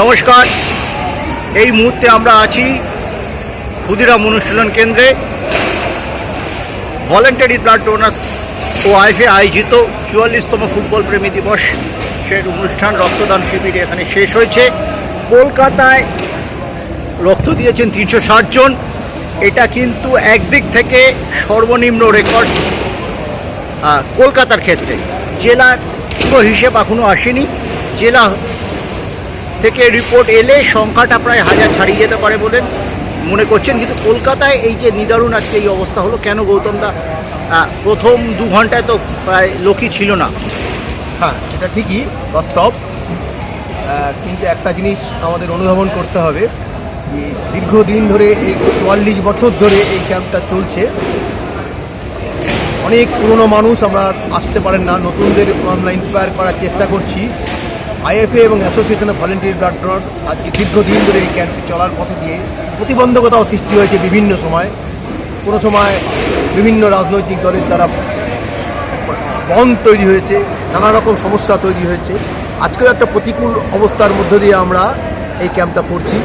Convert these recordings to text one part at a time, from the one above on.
নমস্কার। এই মুহূর্তে আমরা আছি ক্ষুদিরাম অনুশীলন কেন্দ্রে। ভলেন্টারি ব্লাড ডোনার্স ও আইফে আয়োজিত চুয়াল্লিশতম ফুটবল প্রেমী দিবস সেই অনুষ্ঠান, রক্তদান শিবির এখানে শেষ হয়েছে। কলকাতায় রক্ত দিয়েছেন তিনশো ষাট জন। এটা কিন্তু একদিক থেকে সর্বনিম্ন রেকর্ড কলকাতার ক্ষেত্রে। জেলার পুরো হিসেব এখনও আসেনি। জেলা থেকে রিপোর্ট এলে সংখ্যাটা প্রায় হাজার ছাড়িয়ে যেতে পারে বলে মনে করছেন। কিন্তু কলকাতায় এই যে নিদারুণ আজকে এই অবস্থা হলো, কেন গৌতম দা প্রথম দু ঘন্টায় তো প্রায় লোকই ছিল না? হ্যাঁ এটা ঠিকই বাস্তব কিন্তু একটা জিনিস আমাদের অনুধাবন করতে হবে যে দীর্ঘদিন ধরে এই চুয়াল্লিশ বছর ধরে এই ক্যাম্পটা চলছে। অনেক পুরনো মানুষ আমরা আসতে পারেন না, নতুনদের আমরা ইন্সপায়ার করার চেষ্টা করছি। আইএফএ এবং association of volunteer blood donors আজকে দীর্ঘদিন ধরে এই ক্যাম্পটি চলার পথে দিয়ে প্রতিবন্ধকতাও সৃষ্টি হয়েছে বিভিন্ন সময়। কোনো সময় বিভিন্ন রাজনৈতিক দলের দ্বারা বন তৈরি হয়েছে নানা রকম সমস্যা তৈরি হয়েছে। আজকেও একটা প্রতিকূল অবস্থার মধ্য দিয়ে আমরা এই ক্যাম্পটা করছি।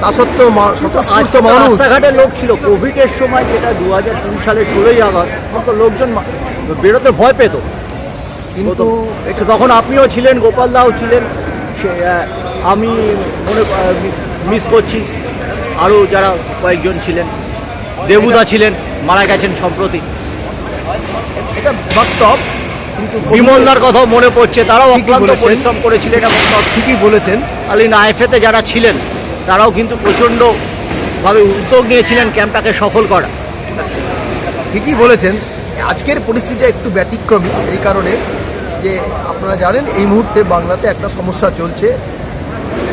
তা সত্ত্বেও স্বতঃস্ফূর্ত মানুষ রাস্তাঘাটে লোক ছিল। কোভিডের সময় যেটা দু হাজার সালের ষোলোই আগস্ট লোকজন বেরোতে ভয় পেত। কিন্তু তখন আপনিও ছিলেন গোপাল দাও ছিলেন সে আমি মনে মিস করছি। আরও যারা কয়েকজন ছিলেন দেবুদা ছিলেন মারা গেছেন সম্প্রতি। এটা বাস্তব কিন্তু বিমলদার কথাও মনে পড়ছে তারাও অক্লান্ত পরিশ্রম করেছিলেন এবং ঠিকই বলেছেন। আলিন আইএফএতে যারা ছিলেন তারাও কিন্তু প্রচণ্ডভাবে উদ্যোগ নিয়েছিলেন ক্যাম্পটাকে সফল করা। ঠিকই বলেছেন। আজকের পরিস্থিতিটা একটু ব্যতিক্রমী এই কারণে যে আপনারা জানেন, এই মুহূর্তে বাংলাতে একটা সমস্যা চলছে।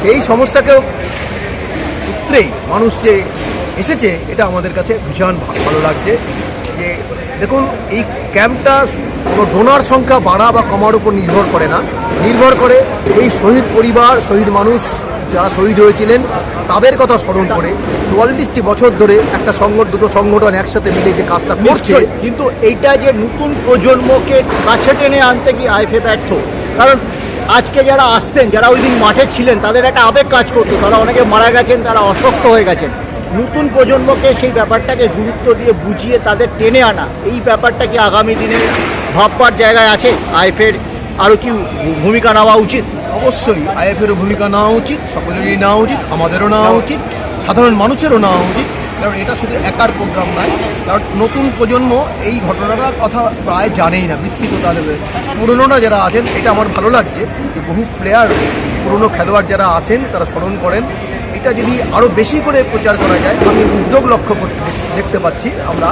সেই সমস্যাকেও সূত্রেই মানুষ যে এসেছে, এটা আমাদের কাছে ভীষণ ভালো লাগছে। যে দেখুন, এই ক্যাম্পটা কোনো ডোনার সংখ্যা বাড়া বা কমার উপর নির্ভর করে না। নির্ভর করে এই শহীদ পরিবার, শহীদ মানুষ যারা শহীদ হয়েছিলেন তাদের কথা স্মরণ করে চুয়াল্লিশটি বছর ধরে একটা সংগঠন দুটো সংগঠন একসাথে মিলে যে কাজটা করছে কিন্তু এইটা যে নতুন প্রজন্মকে কাছে টেনে আনতে কি আইফে ব্যর্থ? কারণ আজকে যারা আসতেন যারা ওই দিন মাঠে ছিলেন তাদের একটা আবেগ কাজ করতো। তারা অনেকে মারা গেছেন তারা অসক্ত হয়ে গেছেন। নতুন প্রজন্মকে সেই ব্যাপারটাকে গুরুত্ব দিয়ে বুঝিয়ে তাদের টেনে আনা এই ব্যাপারটা কি আগামী দিনে ভাববার জায়গায় আছে? আইফের আরও কি ভূমিকা নেওয়া উচিত? অবশ্যই আইএফেরও ভূমিকা নেওয়া উচিত, সকলেরই নেওয়া উচিত, আমাদেরও নেওয়া উচিত, সাধারণ মানুষেরও নেওয়া উচিত। কারণ এটা শুধু একার প্রোগ্রাম নয়, কারণ নতুন প্রজন্ম এই ঘটনাটার কথা প্রায় জানেই না বিস্তৃত তাদের পুরনোরা যারা আছেন, এটা আমার ভালো লাগছে যে বহু প্লেয়ার পুরনো খেলোয়াড় যারা আসেন তারা স্মরণ করেন। এটা যদি আরও বেশি করে প্রচার করা যায়, আমি উদ্যোগ লক্ষ্য করতে দেখতে পাচ্ছি আমরা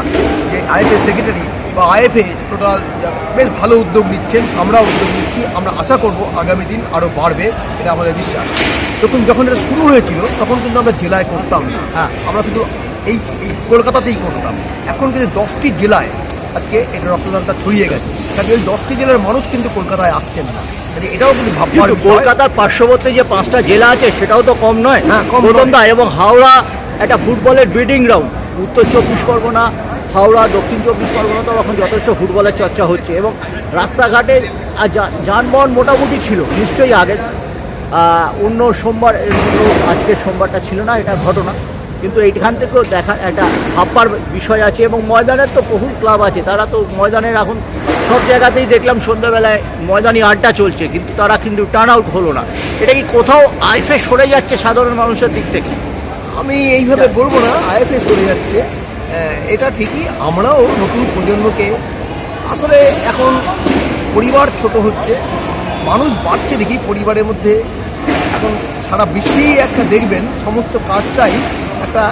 যে আইএফএ সেক্রেটারি বা আইএফএ টোটাল বেশ ভালো উদ্যোগ নিচ্ছেন আমরা উদ্যোগ নিচ্ছি আমরা আশা করব আগামী দিন আরও বাড়বে এটা আমাদের বিশ্বাস। দেখুন যখন এটা শুরু হয়েছিল তখন কিন্তু আমরা জেলায় করতাম না। হ্যাঁ। আমরা শুধু এই এই কলকাতাতেই করতাম। এখন কিন্তু দশটি জেলায় আজকে এটা রক্তদানটা ছড়িয়ে গেছে। কাজে ওই দশটি জেলার মানুষ কিন্তু কলকাতায় আসছেন না। এটাও কিন্তু ভাববার কলকাতার পার্শ্ববর্তী যে পাঁচটা জেলা আছে সেটাও তো কম নয়। হ্যাঁ, কম এবং হাওড়া একটা ফুটবলের ব্রিডিং গ্রাউন্ড উত্তর চব্বিশ পরগনা হাওড়া দক্ষিণ চব্বিশ পরগনাতেও এখন যথেষ্ট ফুটবলের চর্চা হচ্ছে এবং রাস্তাঘাটে আর যানবাহন মোটামুটি ছিল নিশ্চয়ই আগে অন্য সোমবার আজকের সোমবারটা ছিল না এটা ঘটনা। কিন্তু এইখান থেকেও দেখা একটা ভাববার বিষয় আছে এবং ময়দানের তো বহু ক্লাব আছে তারা তো ময়দানের এখন সব জায়গাতেই দেখলাম সন্ধ্যাবেলায় ময়দানি আড্ডা চলছে কিন্তু তারা কিন্তু টার্ন আউট হলো না। এটা কি কোথাও আইফে সরে যাচ্ছে সাধারণ মানুষের দিক থেকে? আমি এইভাবে বলব না আইএফএ সরে যাচ্ছে। এটা ঠিকই, আমরাও নতুন প্রজন্মকে, আসলে এখন পরিবার ছোট হচ্ছে, মানুষ বাড়ছে দেখি পরিবারের মধ্যে, এখন সারা বিশ্বেই একটা দেখবেন, সমস্ত কাজটাই একটা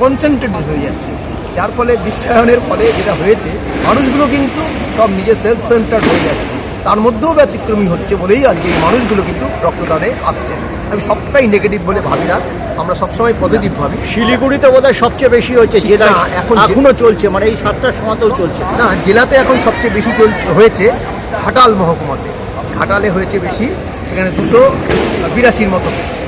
কনসেন্ট্রেটেড হয়ে যাচ্ছে, যার ফলে বিশ্বায়নের ফলে যেটা হয়েছে, মানুষগুলো কিন্তু সব নিজের সেলফ সেন্টার হয়ে যাচ্ছে। তার মধ্যেও ব্যতিক্রমী হচ্ছে বলেই আজকে এই মানুষগুলো কিন্তু রক্তদানে আসছেন। আমি সবটাই নেগেটিভ বলে ভাবি না আমরা সবসময় পজিটিভ ভাবি। শিলিগুড়িতে বোধহয় সবচেয়ে বেশি হয়েছে যেটা এখন এখনও চলছে মানে এই সাতটার সময়তেও চলছে। না জেলাতে এখন সবচেয়ে বেশি চল হয়েছে ঘাটাল মহকুমাতে। ঘাটালে হয়েছে বেশি সেখানে দুশো বিরাশির মতো হচ্ছে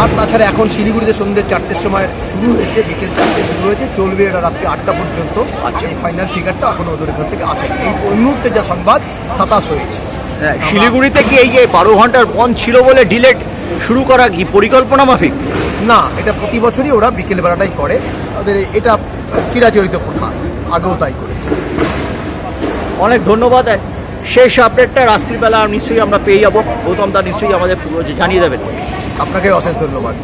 আর তাছাড়া এখন শিলিগুড়িতে সন্ধ্যে চারটের সময় শুরু হয়েছে বিকেল চারটে শুরু হয়েছে চলবে এটা রাত্রি আটটা পর্যন্ত। আচ্ছা এই ফাইনাল ফিগারটা এখন ওদের ঘর থেকে আসেনি। এই মুহূর্তে যা সংবাদ হতাশ হয়েছে। হ্যাঁ শিলিগুড়িতে কি এই যে বারো ঘণ্টার বন ছিল বলে ডিলেট শুরু করা কি পরিকল্পনা মাফিক? না এটা প্রতি বছরই ওরা বিকেলবেলাটাই করে। ওদের এটা চিরাচরিত প্রথা আগেও তাই করেছে। অনেক ধন্যবাদ। শেষ আপডেটটা রাত্রিবেলা নিশ্চয়ই আমরা পেয়ে যাব। গৌতম দা নিশ্চয়ই আমাদের জানিয়ে দেবেন। আপনাকে অশেষ ধন্যবাদ।